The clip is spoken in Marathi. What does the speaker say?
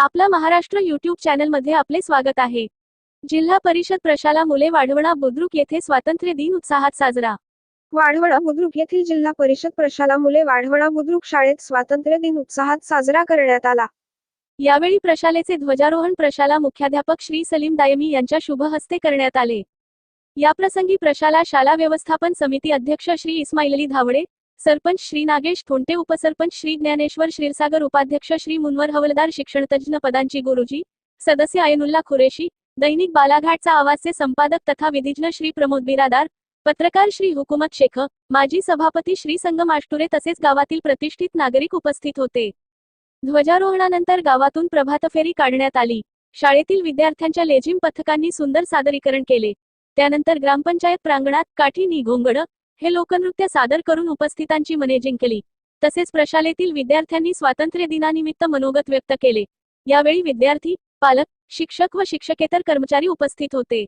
आपला महाराष्ट्र युट्यूब चॅनलमध्ये आपले स्वागत आहे. जिल्हा परिषद प्रशाला मुले वाढवणा बुद्रुक येथे स्वातंत्र्य दिन उत्साहात साजरा. वाढवणा बुद्रुक येथील जिल्हा परिषद प्रशाला मुले वाढवणा बुद्रुक शाळेत स्वातंत्र्य दिन उत्साहात साजरा करण्यात आला. यावेळी प्रशालेचे ध्वजारोहण प्रशाला मुख्याध्यापक श्री सलीम दायमी यांच्या शुभ हस्ते करण्यात आले. याप्रसंगी प्रशाला शाळा व्यवस्थापन समिती अध्यक्ष श्री इस्माईल अली धावडे सरपंच श्री नागेश थोंटे उपसरपंच श्री ज्ञानेश्वर क्षीरसागर उपाध्यक्ष श्री मुनवर हवलदार शिक्षणतज्ज्ञ पदांची गुरुजी सदस्य आयनुल्ला खुरेशी दैनिक बालाघाटचा आवाजचे संपादक तथा विधिज्ञ श्री प्रमोद बिरादार पत्रकार श्री हुकुमत शेख माजी सभापती श्री संगम आष्टुरे तसेच गावातील प्रतिष्ठित नागरिक उपस्थित होते. ध्वजारोहणानंतर गावातून प्रभात फेरी काढण्यात आली. शाळेतील विद्यार्थ्यांच्या लेझिम पथकांनी सुंदर सादरीकरण केले. त्यानंतर ग्रामपंचायत प्रांगणात काठी निघोंगड हे लोकनृत्य सादर करून उपस्थितांची मने जिंकली. तसेच प्रशालेतील विद्यार्थ्यांनी स्वातंत्र्य दिनानिमित्त मनोगत व्यक्त केले. यावेळी विद्यार्थी पालक शिक्षक व शिक्षकेतर कर्मचारी उपस्थित होते.